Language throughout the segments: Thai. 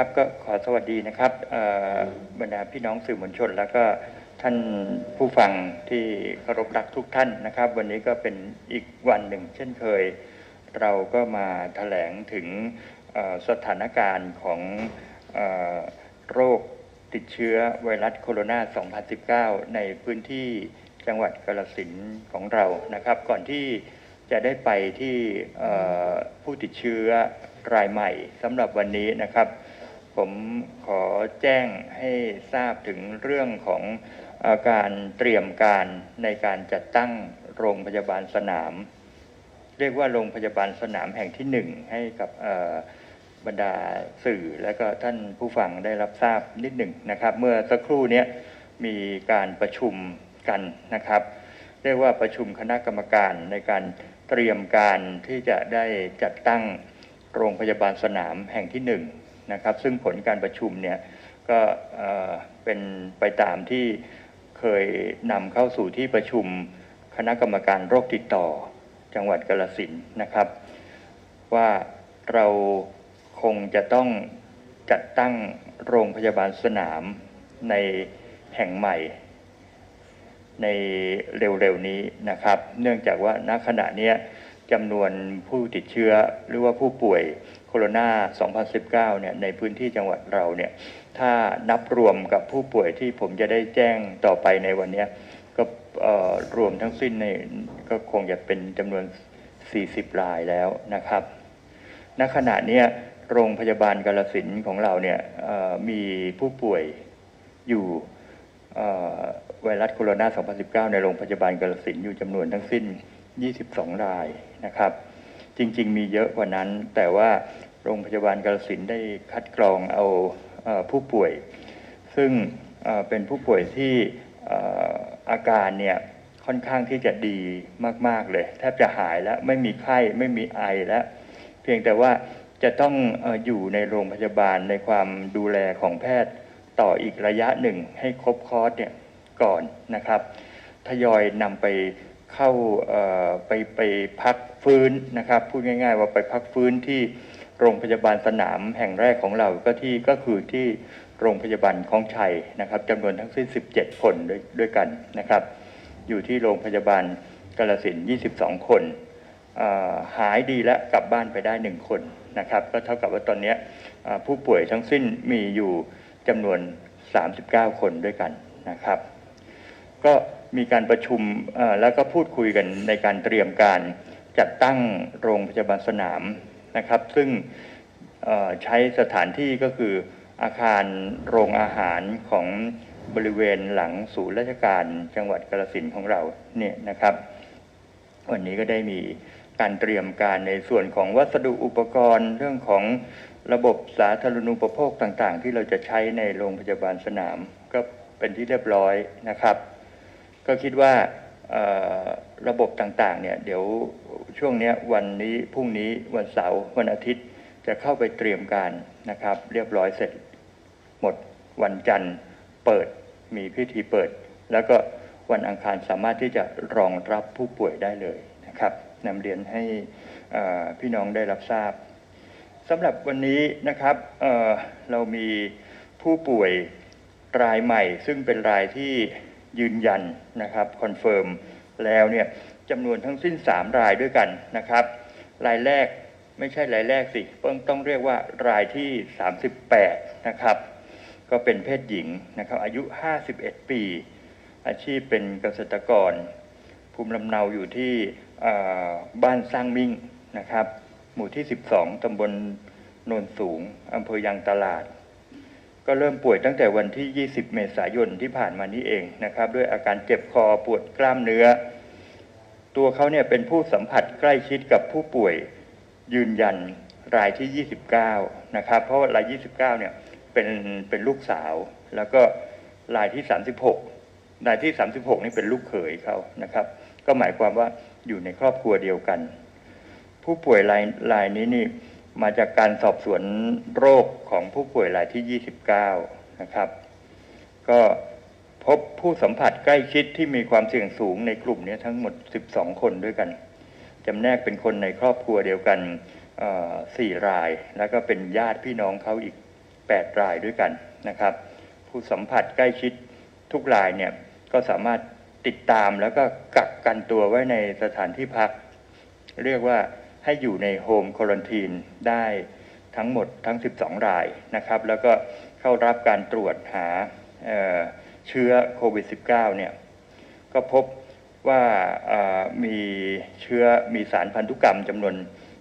ครับก็ขอสวัสดีนะครับบรรดาพี่น้องสื่อมวลชน แล้วก็ท่านผู้ฟังที่เคารพรักทุกท่านนะครับ วันนี้ก็เป็นอีกวันหนึ่ง เช่นเคย เราก็มาแถลงถึงสถานการณ์ของอโรคติดเชื้อไวรัสโคโรนา 2019 ในพื้นที่จังหวัดกาฬสินของเรานะครับ ก่อนที่จะได้ไปที่ผู้ติดเชื้อรายใหม่สำหรับวันนี้นะครับ ผมขอแจ้งให้ทราบถึงเรื่องของออการเตรียมการในการจัดตั้งโรงพยาบาลสนาม เรียกว่าโรงพยาบาลสนามแห่งที่หนึ่งให้กับบรรดาสื่อและก็ท่านผู้ฟังได้รับทราบนิดหนึ่งนะครับ เมื่อสักครู่นี้มีการประชุมกันนะครับ เรียกว่าประชุมคณะกรรมการในการเตรียมการที่จะได้จัดตั้งโรงพยาบาลสนามแห่งที่หนึ่ง นะครับ ซึ่งผลการประชุมเนี่ยก็เป็นไปตามที่เคยนำเข้าสู่ที่ประชุมคณะกรรมการโรคติดต่อจังหวัดกาฬสินนะครับ ว่าเราคงจะต้องจัดตั้งโรงพยาบาลสนามในแห่งใหม่ ในเร็วๆนี้นะครับ เนื่องจากว่าณขณะนี้จำนวนผู้ติดเชื้อหรือว่าผู้ป่วย โคโรนา 2019 เนี่ย ในพื้นที่จังหวัดเราเนี่ย ถ้านับรวมกับผู้ป่วยที่ผมจะได้แจ้งต่อไปในวันนี้ ก็รวมทั้งสิ้นในก็คงจะเป็นจำนวน 40 รายแล้วนะครับ ณ ขณะนี้โรงพยาบาลกาลสินของเราเนี่ยมีผู้ป่วยอยู่ไวรัสโคโรนา 2019 ในโรงพยาบาลกาลสินอยู่จำนวนทั้งสิ้น 22 รายนะครับ จริง ๆ มีเยอะกว่านั้น แต่ว่าโรงพยาบาลกาลสินได้คัดกรองเอาผู้ป่วย ซึ่งเป็นผู้ป่วยที่อาการเนี่ยค่อนข้างที่จะดีมาก ๆ เลย แทบจะหายแล้วไม่มีไข้ไม่มีไอแล้ว เพียงแต่ว่าจะต้องอออยู่ในโรงพยาบาลในความดูแลของแพทย์ต่ออีกระยะหนึ่งให้ครบคอร์สเนี่ยก่อนนะครับ ทยอยนำไป เข้าไปไปพักฟื้นนะครับพูดง่าย ๆ ว่าไปพักฟื้นที่โรงพยาบาลสนามแห่งแรกของเราก็ที่ก็คือที่โรงพยาบาลคลองชัยนะครับจำนวนทั้งสิ้น 17 คนด้วยด้วยกันนะครับ อยู่ที่โรงพยาบาลกาลสิน22 คนหายดีและกลับบ้านไปได้ 1 คนนะครับ ก็เท่ากับว่าตอนนี้ผู้ป่วยทั้งสิ้นมีอยู่จำนวน 39 คนด้วยกันนะครับ ก็ มีการประชุมแล้วก็พูดคุยกันในการเตรียมการจัดตั้งโรงพยาบาลสนามนะครับ ซึ่งใช้สถานที่ก็คืออาคารโรงอาหารของบริเวณหลังศูนย์ราชการจังหวัดกาฬสินของเราเนี่ยนะครับ วันนี้ก็ได้มีการเตรียมการในส่วนของวัสดุอุปกรณ์ เรื่องของระบบสาธารณูปโภคต่างๆ ที่เราจะใช้ในโรงพยาบาลสนาม ก็เป็นที่เรียบร้อยนะครับ ก็คิดว่าระบบต่างๆเนี่ยเดี๋ยวช่วงนี้วันนี้พรุ่งนี้วันเสาร์วันอาทิตย์จะเข้าไปเตรียมการนะครับ เรียบร้อยเสร็จหมดวันจันทร์เปิดมีพิธีเปิด แล้วก็วันอังคารสามารถที่จะรองรับผู้ป่วยได้เลยนะครับนำเรียนให้พี่น้องได้รับทราบสำหรับวันนี้นะครับเเรามีผู้ป่วยรายใหม่ ซึ่งเป็นรายที่ ยืนยันนะครับคอนเฟิร์มแล้วเนี่ยจำนวนทั้งสิ้น 3 รายด้วยกันนะครับ รายแรกไม่ใช่รายแรกสิต้องต้องเรียกว่ารายที่ 38 นะครับ ก็เป็นเพศหญิงนะครับ อายุ 51 ปี อาชีพเป็นเกษตรกร ภูมิลำเนาอยู่ที่บ้านสร้างมิ่งนะครับ หมู่ที่ 12 ตำบลโนนสูง อำเภอยางตลาด ก็เริ่มป่วยตั้งแต่วันที่ 20 เมษายนที่ผ่านมานี้เองนะครับ ด้วยอาการเจ็บคอปวดกล้ามเนื้อ ตัวเขาเนี่ยเป็นผู้สัมผัสใกล้ชิดกับผู้ป่วยยืนยันรายที่ 29 นะครับ เพราะว่าราย 29 เนี่ยเป็นเป็นลูกสาว แล้วก็รายที่ 36 รายที่ 36 นี่เป็นลูกเขยเขานะครับ ก็หมายความว่าอยู่ในครอบครัวเดียวกัน ผู้ป่วยรายรายนี้นี่ มาจากการสอบสวนโรคของผู้ป่วยรายที่ 29 นะครับ ก็พบผู้สัมผัสใกล้ชิดที่มีความเสี่ยงสูงในกลุ่มนี้ทั้งหมด 12 คนด้วยกันจำแนกเป็นคนในครอบครัวเดียวกันเอ่อ4ราย แล้วก็เป็นญาติพี่น้องเขาอีก 8 รายด้วยกันนะครับ ผู้สัมผัสใกล้ชิดทุกรายเนี่ยก็สามารถติดตามแล้วก็กักกันตัวไว้ในสถานที่พัก เรียกว่า ให้อยู่ในโฮมควอนตีนได้ทั้งหมดทั้ง 12 รายนะครับ แล้วก็เข้ารับการตรวจหาเเชื้อโควิด -19 เนี่ยก็พบว่ามีเชื้อมีสารพันธุกรรมจำนวน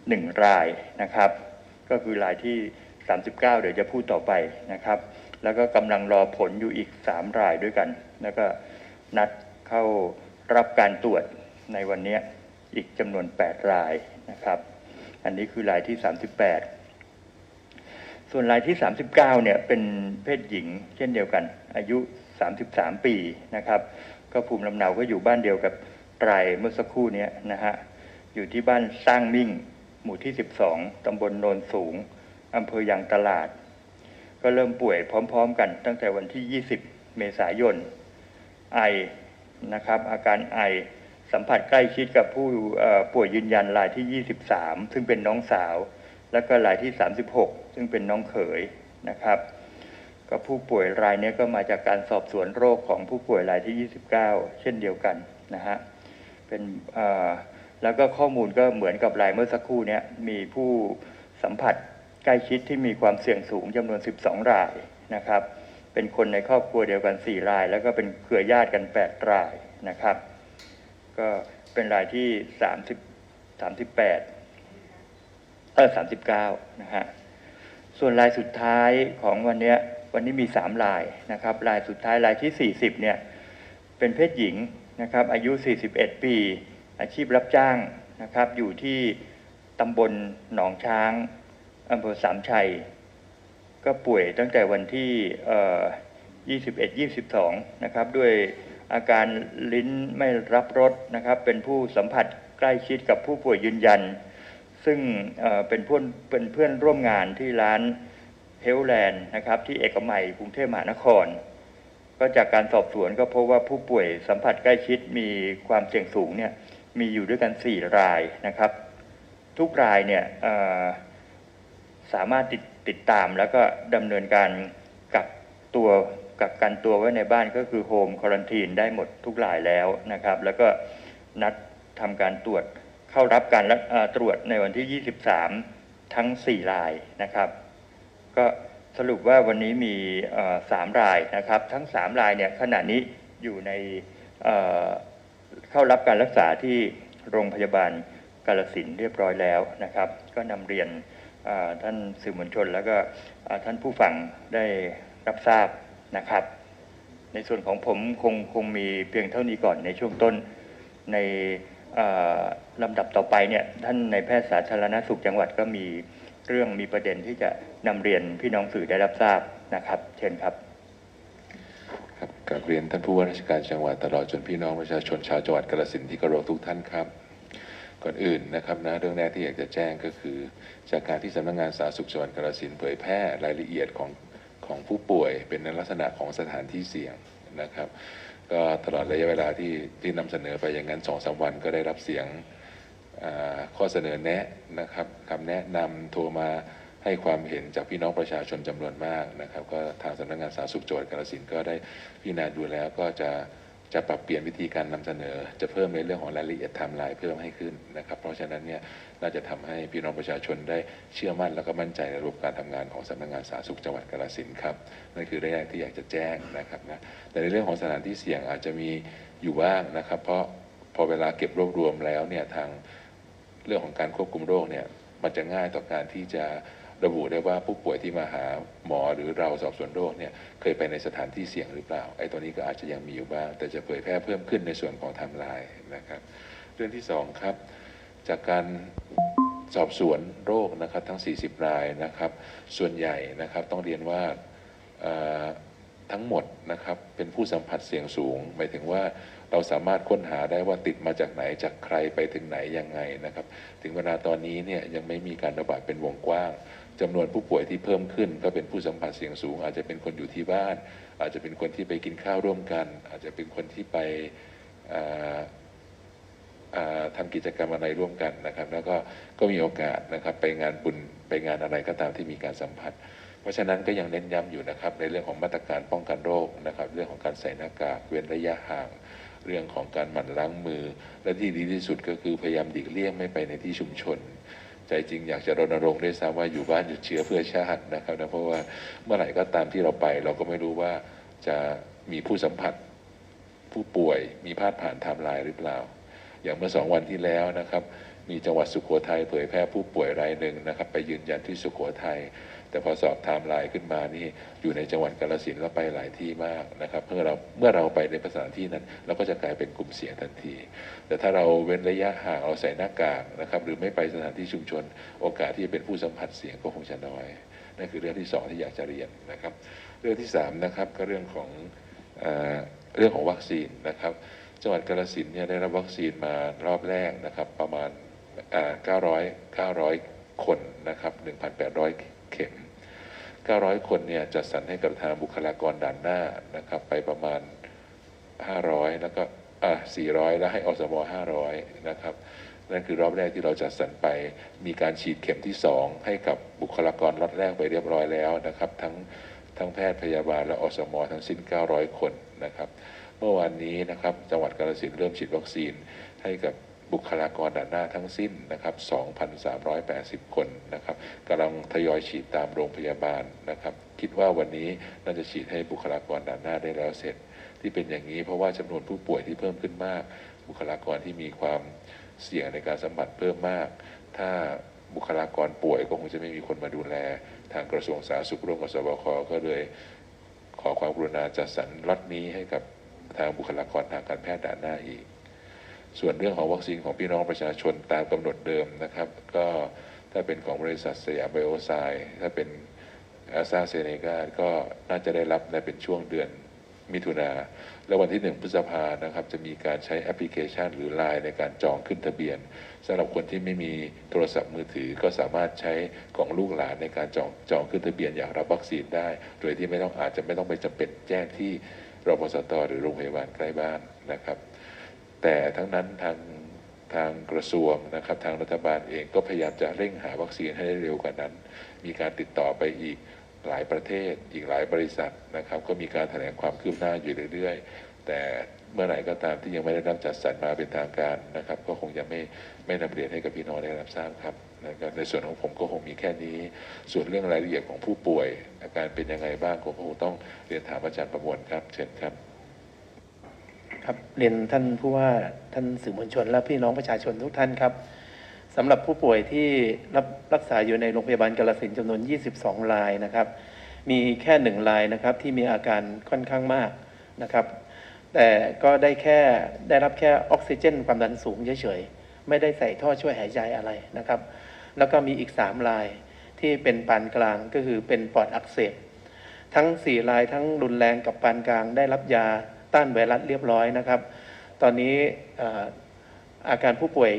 หนึ่งรายนะครับ ก็คือรายที่ 39 เดี๋ยวจะพูดต่อไปนะครับ แล้วก็กำลังรอผลอยู่อีก 3 รายด้วยกัน แล้วก็นัดเข้ารับการตรวจในวันนี้อีกจำนวน 8 ราย นะครับ อันนี้คือรายที่ 38 ส่วนรายที่ 39เนี่ยเป็นเพศหญิงเช่นเดียวกัน อายุ 33 ปีนะครับ ก็ภูมิลำเนาก็อยู่บ้านเดียวกับรายเมื่อสักครู่นี้นะฮะอยู่ที่บ้านสร้างมิ่ง หมู่ที่ 12 ตำบลโนนสูงอำเภอยางตลาด ก็เริ่มป่วยพร้อมๆ กันตั้งแต่วันที่ 20 เมษายน ไอนะครับ อาการไอ สัมผัสใกล้ชิดกับผู้ป่วยยืนยันรายที่ 23 ซึ่งเป็นน้องสาว แล้วก็รายที่ 36 ซึ่งเป็นน้องเขยนะครับ ก็ผู้ป่วยรายนี้ก็มาจากการสอบสวนโรคของผู้ป่วยรายที่ 29 เช่นเดียวกันนะฮะเป็นแล้วก็ข้อมูลก็เหมือนกับรายเมื่อสักครู่นี้มีผู้สัมผัสใกล้ชิดที่มีความเสี่ยงสูงจำนวน 12 รายนะครับ เป็นคนในครอบครัวเดียวกัน 4 ราย แล้วก็เป็นเครือญาติกัน 8 รายนะครับ ก็เป็นรายที่30 38เออ39นะฮะส่วนรายสุดท้ายของวันเนี้ยวันนี้มี3รายนะครับรายสุดท้ายรายที่40เนี่ยเป็นเพศหญิงนะครับอายุ 41 ปี อาชีพรับจ้างนะครับอยู่ที่ตำบลหนองช้างอำเภอสามชัย ก็ป่วยตั้งแต่วันที่เอ่อ21 22 นะครับด้วย อาการลิ้นไม่รับรสนะครับ เป็นผู้สัมผัสใกล้ชิดกับผู้ป่วยยืนยัน ซึ่งเเป็นเพื่อนเป็นเพื่อนร่วมงานที่ร้านเฮลแลนด์นะครับที่เอกมัยกรุงเทพมหานคร ก็จากการสอบสวนก็พบว่าผู้ป่วยสัมผัสใกล้ชิดมีความเสี่ยงสูงเนี่ยมีอยู่ด้วยกัน 4 รายนะครับ ทุกรายเนี่ยสามารถติดติดตามแล้วก็ดำเนินการกักตัว กักกันตัวไว้ในบ้านก็คือโฮมควอนตีนได้หมดทุกรายแล้วนะครับ แล้วก็นัดทำการตรวจเข้ารับการตรวจในวันที่ 23 ทั้ง 4 รายนะครับ ก็สรุปว่าวันนี้มีเอ่อสามรายนะครับ ทั้งสามรายเนี่ยขณะนี้อยู่ในเเข้ารับการรักษาที่โรงพยาบาลกาลสินเรียบร้อยแล้วนะครับ ก็นำเรียนท่านสื่อมวลชน แล้วก็ท่านผู้ฟังได้รับทราบ นะครับ ในส่วนของผมคงคงมีเพียงเท่านี้ก่อนในช่วงต้น ในลำดับต่อไปเนี่ยท่านในแพทย์สาธารณสุขจังหวัดก็มีเรื่องมีประเด็นที่จะนำเรียนพี่น้องสื่อได้รับทราบนะครับ เชิญครับครับกราบเรียนท่านผู้ว่าราชการจังหวัดตลอดจนพี่น้องประชาชนชาวจังหวัดกาฬสินธุ์ที่เคารพทุกท่านครับ ก่อนอื่นนะครับนะเรื่องแรกที่อยากจะแจ้งก็คือ จากการที่สำนักงานสาธารณสุขจังหวัดกาฬสินธุ์เผยแพร่รายละเอียดของ ของผู้ป่วยเป็นในลักษณะของสถานที่เสี่ยงนะครับ ก็ตลอดระยะเวลาที่ที่นำเสนอไปอย่างนั้นสองสามวันก็ได้รับเสียงข้อเสนอแนะนะครับคำแนะนำโทรมาให้ความเห็นจากพี่น้องประชาชนจำนวนมากนะครับ ก็ทางสำนักงานสาธารณสุขจังหวัดกาฬสินธุ์ก็ได้พิจารณาดูแล้วก็จะจะปรับเปลี่ยนวิธีการนำเสนอ จะเพิ่มในเรื่องของรายละเอียดไทม์ไลน์เพิ่มให้ขึ้นนะครับ เพราะฉะนั้นเนี่ย น่าจะทำให้พี่น้องประชาชนได้เชื่อมั่นแล้วก็มั่นใจในระบบการทำงานของสำนักงานสาธารณสุขจังหวัดกาฬสินธุ์ครับนั่นคือเรื่องแรกที่อยากจะแจ้งนะครับนะแต่ในเรื่องของสถานที่เสี่ยงอาจจะมีอยู่บ้างนะครับ เพราะพอเวลาเก็บรวบรวมแล้วเนี่ยทางเรื่องของการควบคุมโรคเนี่ยมันจะง่ายต่อการที่จะระบุได้ว่าผู้ป่วยที่มาหาหมอหรือเราสอบสวนโรคเนี่ยเคยไปในสถานที่เสี่ยงหรือเปล่าไอ้ตัวนี้ก็อาจจะยังมีอยู่บ้าง แต่จะเผยแพร่เพิ่มขึ้นในส่วนของไทม์ไลน์นะครับ เรื่องที่สองครับ จากการสอบสวนโรคนะครับทั้ง 40 รายนะครับ ส่วนใหญ่นะครับต้องเรียนว่าทั้งหมดนะครับเป็นผู้สัมผัสเสี่ยงสูง หมายถึงว่าเราสามารถค้นหาได้ว่าติดมาจากไหนจากใครไปถึงไหนยังไงนะครับ ถึงเวลาตอนนี้เนี่ยยังไม่มีการระบาดเป็นวงกว้างจำนวนผู้ป่วยที่เพิ่มขึ้น ก็เป็นผู้สัมผัสเสี่ยงสูง อาจจะเป็นคนอยู่ที่บ้าน อาจจะเป็นคนที่ไปกินข้าวร่วมกัน อาจจะเป็นคนที่ไป เอ่ออ่าทำกิจกรรมอะไรร่วมกันนะครับ แล้วก็ก็มีโอกาสนะครับไปงานบุญไปงานอะไรก็ตามที่มีการสัมผัส เพราะฉะนั้นก็ยังเน้นย้ำอยู่นะครับในเรื่องของมาตรการป้องกันโรคนะครับ เรื่องของการใส่หน้ากากเว้นระยะห่างเรื่องของการหมั่นล้างมือ และที่ดีที่สุดก็คือพยายามหลีกเลี่ยงไม่ไปในที่ชุมชน ใจจริงอยากจะรณรงค์ด้วยซ้ำว่าอยู่บ้านหยุดเชื้อเพื่อชาตินะครับนะเพราะว่าเมื่อไหร่ก็ตามที่เราไป เราก็ไม่รู้ว่าจะมีผู้สัมผัสผู้ป่วยมีพาดผ่านไทม์ไลน์หรือเปล่า อย่างเมื่อสองวันที่แล้วนะครับ มีจังหวัดสุโขทัยเผยแพร่ผู้ป่วยรายหนึ่งนะครับ ไปยืนยันที่สุโขทัยแต่พอสอบไทม์ไลน์ขึ้นมานี่อยู่ในจังหวัดกาฬสินธุ์แล้วไปหลายที่มากนะครับเมื่อเราเมื่อเราไปในสถานที่นั้น เราก็จะกลายเป็นกลุ่มเสี่ยงทันที แต่ถ้าเราเว้นระยะห่างเราใส่หน้ากากนะครับ หรือไม่ไปสถานที่ชุมชน โอกาสที่จะเป็นผู้สัมผัสเสี่ยงก็คงจะน้อยนั่นคือเรื่องที่สองที่อยากจะเรียนนะครับ เรื่องที่สามนะครับก็เรื่องของเอเรื่องของวัคซีนนะครับ จังหวัดกาฬสินเนี่ยได้รับวัคซีนมารอบแรกนะครับประมาณ 900 900 คนนะครับ 1,800 เข็ม 900 คนเนี่ยจัดสรรให้กับทางบุคลากรด่านหน้านะครับไปประมาณ 500 แล้วก็อ่า400 แล้วให้อสม500 นะครับนั่นคือรอบแรกที่เราจัดสรรไป มีการฉีดเข็มที่ 2 ให้กับบุคลากรล็อตแรกไปเรียบร้อยแล้วนะครับ ทั้งทั้งแพทย์พยาบาลและอสม ทั้งสิ้น 900 คนนะครับ เมื่อวานนี้นะครับ จังหวัดกาฬสินธุ์เริ่มฉีดวัคซีนให้กับบุคลากรด่านหน้าทั้งสิ้นนะครับ 2,380 คนนะครับกำลังทยอยฉีดตามโรงพยาบาลนะครับ คิดว่าวันนี้น่าจะฉีดให้บุคลากรด่านหน้าได้แล้วเสร็จ ที่เป็นอย่างนี้เพราะว่าจำนวนผู้ป่วยที่เพิ่มขึ้นมาก บุคลากรที่มีความเสี่ยงในการสัมผัสเพิ่มมาก ถ้าบุคลากรป่วยก็คงจะไม่มีคนมาดูแล ทางกระทรวงสาธารณสุขร่วมกับสบคก็เลยขอความกรุณาจัดสรรล็อตนี้ให้กับ ทางบุคลากรทางการแพทย์ด่านหน้าอีก ส่วนเรื่องของวัคซีนของพี่น้องประชาชนตามกำหนดเดิมนะครับ ก็ถ้าเป็นของบริษัทสยามไบโอไซด์ถ้าเป็นอาซาเซเนกาก็น่าจะได้รับในเป็นช่วงเดือนมิถุนา แล้ววันที่หนึ่งพฤษภานะครับ จะมีการใช้แอปพลิเคชันหรือ Line ในการจองขึ้นทะเบียนสำหรับคนที่ไม่มีโทรศัพท์มือถือก็สามารถใช้ของลูกหลานในการจองจองขึ้นทะเบียนอยากรับวัคซีนได้ โดยที่ไม่ต้องอาจจะไม่ต้องไปจำเป็นแจ้งที่ รพสตหรือโรงพยาบาลใกล้บ้านนะครับ แต่ทั้งนั้นทางทางกระทรวงนะครับทางรัฐบาลเองก็พยายามจะเร่งหาวัคซีนให้ได้เร็วกว่านั้น มีการติดต่อไปอีกหลายประเทศ อีกหลายบริษัทนะครับ ก็มีการแถลงความคืบหน้าอยู่เรื่อยๆ แต่เมื่อไหร่ก็ตามที่ยังไม่ได้รับจัดสรรมาเป็นทางการนะครับ ก็คงจะไม่ไม่นำเรียนให้กับพี่น้องได้รับทราบครับ นะครับในส่วนของผมก็คงมีแค่นี้ ส่วนเรื่องรายละเอียดของผู้ป่วย อาการเป็นยังไงบ้างก็คงต้องเรียนถามอาจารย์ประมวลครับ เชิญครับ ครับเรียนท่านผู้ว่าท่านสื่อมวลชน และพี่น้องประชาชนทุกท่านครับสำหรับผู้ป่วยที่รับรักษาอยู่ในโรงพยาบาลกาฬสินจำนวน 22 รายนะครับ มีแค่หนึ่งรายนะครับที่มีอาการค่อนข้างมากนะครับแต่ก็ได้แค่ได้รับแค่ออกซิเจนความดันสูงเฉยๆ ไม่ได้ใส่ท่อช่วยหายใจอะไรนะครับ แล้วก็มีอีก 3 รายที่เป็นปานกลางก็คือเป็นปอดอักเสบทั้ง 4 รายทั้งรุนแรงกับปานกลางได้รับยาต้านไวรัสเรียบร้อยนะครับ ตอนนี้อาการผู้ป่วย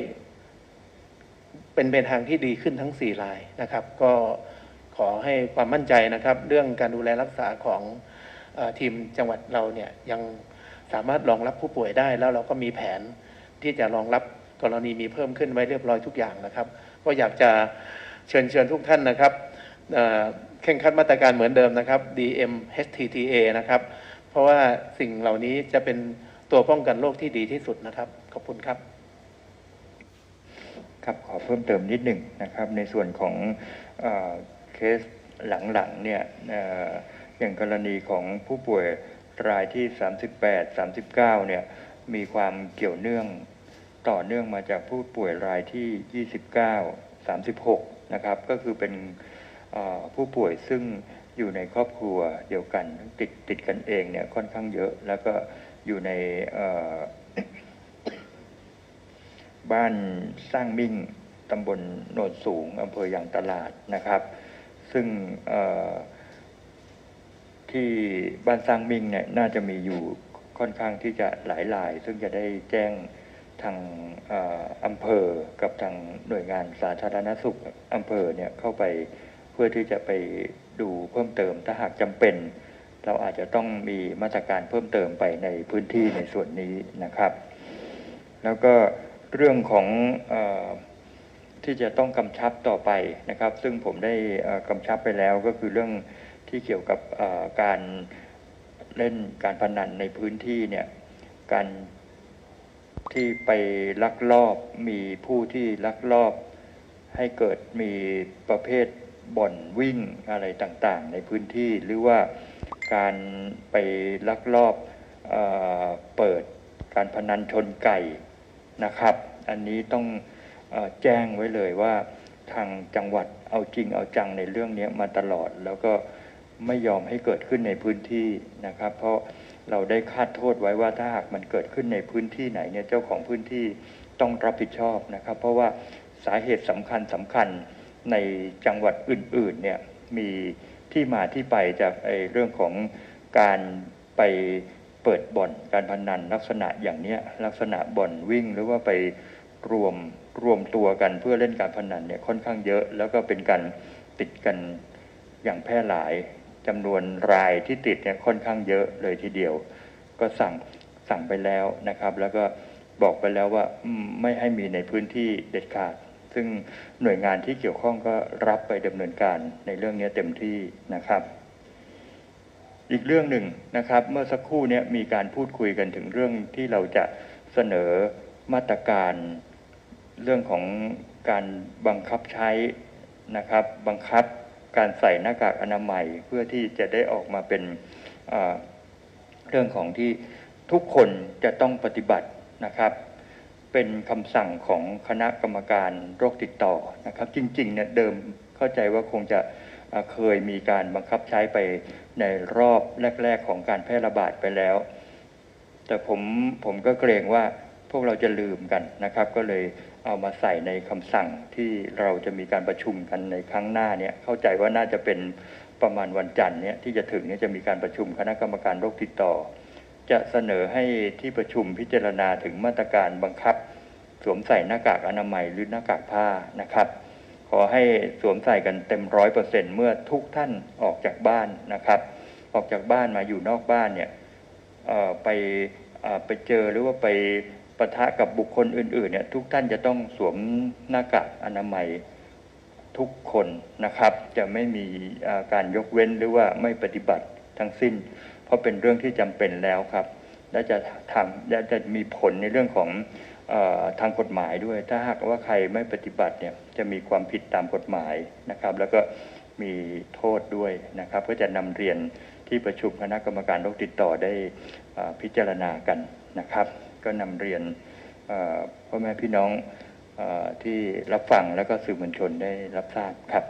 เป็นเป็นทางที่ดีขึ้นทั้ง 4 รายนะครับ ก็ขอให้ความมั่นใจนะครับ เรื่องการดูแลรักษาของอทีมจังหวัดเราเนี่ยยังสามารถรองรับผู้ป่วยได้แล้วเราก็มีแผนที่จะรองรับกรณีมีเพิ่มขึ้นไว้เรียบร้อยทุกอย่างนะครับ ก็อยากจะเชิญเชิญทุกท่านนะครับเอ่งคัดมาตรการเหมือนเดิมนะครับ DM HTTA นะครับ เพราะว่าสิ่งเหล่านี้จะเป็นตัวป้องกันโรคที่ดีที่สุดนะครับ ขอบคุณครับครับขอเพิ่มเติมนิดหนึ่งนะครับ ในส่วนของเอเคสหลังๆเนี่ยเอ่ออย่างกรณีของผู้ป่วยรายที่ 38 39เนี่ยมีความเกี่ยวเนื่อง ต่อเนื่องมาจากผู้ป่วยรายที่ 29 36 นะครับ ก็คือเป็นผู้ป่วยซึ่งอยู่ในครอบครัวเดียวกันติดติดกันเองเนี่ยค่อนข้างเยอะ แล้วก็อยู่ในบ้านสร้างมิ่งตำบลโนนสูงอำเภอยางตลาดนะครับ ซึ่งที่บ้านสร้างมิ่งเนี่ยน่าจะมีอยู่ค่อนข้างที่จะหลายราย ซึ่งจะได้แจ้ง ทางออำเภอกับทางหน่วยงานสาธารณสุขอำเภอเนี่ยเข้าไปเพื่อที่จะไปดูเพิ่มเติมถ้าหากจำเป็น เราอาจจะต้องมีมาตรการเพิ่มเติมไปในพื้นที่ในส่วนนี้นะครับ แล้วก็เรื่องของอที่จะต้องกำชับต่อไปนะครับ ซึ่งผมได้กำชับไปแล้วก็คือเรื่องที่เกี่ยวกับการเล่นการพนันในพื้นที่เนี่ยการ ที่ไปลักลอบมีผู้ที่ลักลอบ ให้เกิดมีประเภทบ่อนวิ่งอะไรต่างๆ ในพื้นที่หรือว่าการไปลักลอบเอเปิดการพนันชนไก่นะครับ อันนี้ต้องอแจ้งไว้เลยว่าทางจังหวัดเอาจริงเอาจังในเรื่องนี้มาตลอด แล้วก็ไม่ยอมให้เกิดขึ้นในพื้นที่นะครับ เพราะ เราได้คาดโทษไว้ว่าถ้าหากมันเกิดขึ้นในพื้นที่ไหนเนี่ยเจ้าของพื้นที่ต้องรับผิดชอบนะครับ เพราะว่าสาเหตุสำคัญสำคัญในจังหวัดอื่นๆเนี่ยมีที่มาที่ไปจากไอ้เรื่องของการไปเปิดบ่อนการพนันลักษณะอย่างเนี้ยลักษณะบ่อนวิ่งหรือว่าไปรวมรวมตัวกันเพื่อเล่นการพนันเนี่ยค่อนข้างเยอะ แล้วก็เป็นการติดกันอย่างแพร่หลาย จำนวนรายที่ติดเนี่ยค่อนข้างเยอะเลยทีเดียว ก็สั่งสั่งไปแล้วนะครับ แล้วก็บอกไปแล้วว่าไม่ให้มีในพื้นที่เด็ดขาด ซึ่งหน่วยงานที่เกี่ยวข้องก็รับไปดำเนินการในเรื่องนี้เต็มที่นะครับ อีกเรื่องหนึ่งนะครับ เมื่อสักครู่เนี้มีการพูดคุยกันถึงเรื่องที่เราจะเสนอมาตรการเรื่องของการบังคับใช้นะครับ บังคับ การใส่หน้ากากอนามัยเพื่อที่จะได้ออกมาเป็นเรื่องของที่ทุกคนจะต้องปฏิบัตินะครับ เป็นคำสั่งของคณะกรรมการโรคติดต่อนะครับ จริงๆเนี่ยเดิมเข้าใจว่าคงจะเคยมีการบังคับใช้ไปในรอบแรก ๆ ของการแพร่ระบาดไปแล้ว แต่ผมผมก็เกรงว่าพวกเราจะลืมกันนะครับ ก็เลย เอามาใส่ในคำสั่งที่เราจะมีการประชุมกันในครั้งหน้าเนี่ยเข้าใจว่าน่าจะเป็นประมาณวันจันทร์เนี่ยที่จะถึงเนี่ยจะมีการประชุมคณะกรรมการโรคติดต่อ จะเสนอให้ที่ประชุมพิจารณาถึงมาตรการบังคับ สวมใส่หน้ากากอนามัยหรือหน้ากากผ้านะครับ ขอให้สวมใส่กันเต็มร้อยเปอร์เซ็นต์เมื่อทุกท่านออกจากบ้านนะครับ ออกจากบ้านมาอยู่นอกบ้านเนี่ยไปไปเจอหรือว่าไป ปะทะกับบุคคลอื่นๆเนี่ยทุกท่านจะต้องสวมหน้ากากอนามัยทุกคนนะครับ จะไม่มีการยกเว้นหรือว่าไม่ปฏิบัติทั้งสิ้น เพราะเป็นเรื่องที่จำเป็นแล้วครับ และจะทำและจะมีผลในเรื่องของออทางกฎหมายด้วย ถ้าหากว่าใครไม่ปฏิบัติเนี่ยจะมีความผิดตามกฎหมายนะครับ แล้วก็มีโทษด้วยนะครับ ก็จะนำเรียนที่ประชุมคณะกรรมการโรคติดต่อได้อพิจารณากันนะครับ ก็นำเรียนพ่อแม่พี่น้องอที่รับฟังแล้วก็สื่อมวลชนได้รับทราบครับ